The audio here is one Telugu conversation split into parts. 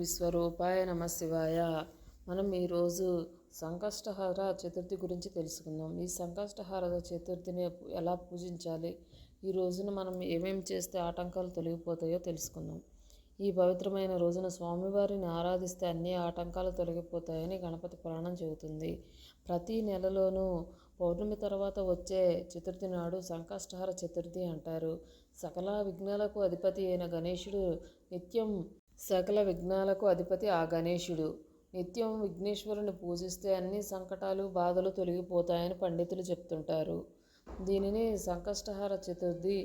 విశ్వరూపాయ నమ శివాయ. మనం ఈరోజు సంకష్టహార చతుర్థి గురించి తెలుసుకుందాం. ఈ సంకష్టహార చతుర్థిని ఎలా పూజించాలి? ఈ రోజున మనం ఏమేమి చేస్తే ఆటంకాలు తొలగిపోతాయో తెలుసుకుందాం. ఈ పవిత్రమైన రోజున స్వామివారిని ఆరాధిస్తే అన్ని ఆటంకాలు తొలగిపోతాయని గణపతి పురాణం చెబుతుంది. ప్రతి నెలలోనూ పౌర్ణమి తర్వాత వచ్చే చతుర్థి నాడు సంకష్టహార చతుర్థి అంటారు. సకల విఘ్నాలకు అధిపతి అయిన గణేశుడు నిత్యం సకల విఘ్నాలకు అధిపతి ఆ గణేశుడు. నిత్యం విఘ్నేశ్వరుని పూజిస్తే అన్ని సంకటాలు బాధలు తొలగిపోతాయని పండితులు చెప్తుంటారు. దీనిని సంకష్టహార చతుర్థి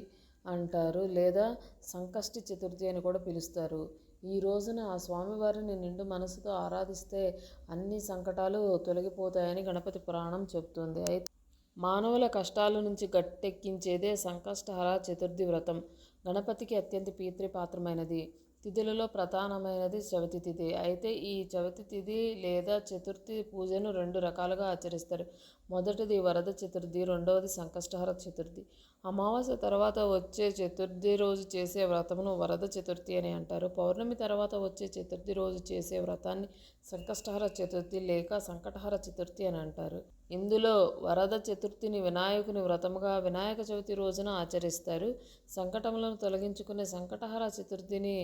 అంటారు లేదా సంకష్టి చతుర్థి అని కూడా పిలుస్తారు. ఈ రోజున ఆ స్వామివారిని నిండు మనసుతో ఆరాధిస్తే అన్ని సంకటాలు తొలగిపోతాయని గణపతి పురాణం చెప్తుంది అయితే మానవుల కష్టాల నుంచి గట్టెక్కించేదే సంకష్టహర చతుర్థి వ్రతం. గణపతికి అత్యంత ప్రీతిపాత్రమైనది తిథులలో ప్రధానమైనది చవితి తిథి. అయితే ఈ చవితి తిథి లేదా చతుర్థి పూజను రెండు రకాలుగా ఆచరిస్తారు. మొదటిది వరద చతుర్థి రెండవది సంకష్టహర చతుర్థి. అమావాస్య తర్వాత వచ్చే చతుర్థి రోజు చేసే వ్రతమును వరద చతుర్థి అని అంటారు. పౌర్ణమి తర్వాత వచ్చే చతుర్థి రోజు చేసే వ్రతాన్ని సంకష్టహర చతుర్థి లేక సంకటహర చతుర్థి అని అంటారు. ఇందులో వరద చతుర్థిని వినాయకుని వ్రతముగా వినాయక చవితి రోజున ఆచరిస్తారు. సంకటములను తొలగించుకునే సంకటహర చతుర్థిని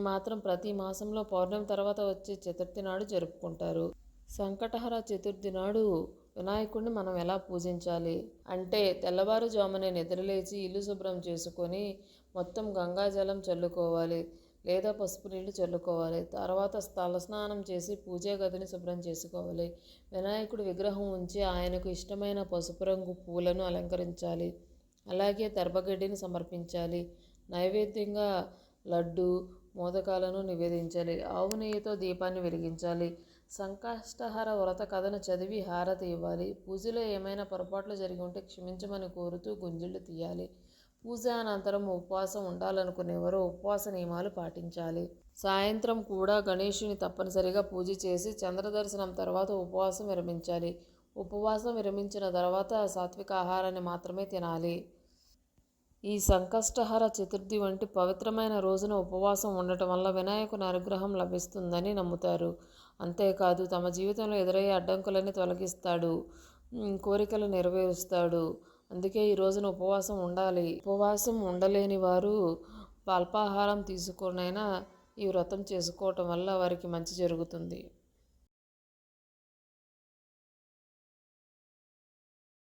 మాత్రం ప్రతి మాసంలో పౌర్ణమి తర్వాత వచ్చే చతుర్థి నాడు జరుపుకుంటారు. సంకటహర చతుర్థి నాడు వినాయకుడిని మనం ఎలా పూజించాలి? అంటే తెల్లవారుజామునే నిద్రలేచి ఇల్లు శుభ్రం చేసుకొని మొత్తం గంగాజలం చల్లుకోవాలి లేదా పసుపు నీళ్ళు చల్లుకోవాలి తర్వాత తలస్నానం చేసి పూజా గదిని శుభ్రం చేసుకోవాలి. వినాయకుడి విగ్రహం ఉంచి ఆయనకు ఇష్టమైన పసుపు రంగు పూలను అలంకరించాలి. అలాగే దర్భగడ్డిని సమర్పించాలి. నైవేద్యంగా లడ్డు మోదకాలను నివేదించాలి. ఆవు నెయ్యితో దీపాన్ని వెలిగించాలి. సంకష్టహర వ్రత కథను చదివి హారతి ఇవ్వాలి. పూజలో ఏమైనా పొరపాట్లు జరిగి ఉంటే క్షమించమని కోరుతూ గుంజిళ్ళు తీయాలి. పూజ అనంతరం ఉపవాసం ఉండాలనుకునేవారు ఉపవాస నియమాలు పాటించాలి. సాయంత్రం కూడా గణేషుని తప్పనిసరిగా పూజ చేసి చంద్రదర్శనం తర్వాత ఉపవాసం విరమించాలి. ఉపవాసం విరమించిన తర్వాత సాత్విక ఆహారాన్ని మాత్రమే తినాలి. ఈ సంకష్టహర చతుర్థి వంటి పవిత్రమైన రోజున ఉపవాసం ఉండటం వల్ల వినాయకుని అనుగ్రహం లభిస్తుందని నమ్ముతారు. అంతేకాదు తమ జీవితంలో ఎదురయ్యే అడ్డంకులని తొలగిస్తాడు. కోరికలు నెరవేరుస్తాడు. అందుకే ఈ రోజున ఉపవాసం ఉండాలి. ఉపవాసం ఉండలేని వారు అల్పాహారం తీసుకునైనా ఈ వ్రతం చేసుకోవటం వల్ల వారికి మంచి జరుగుతుంది.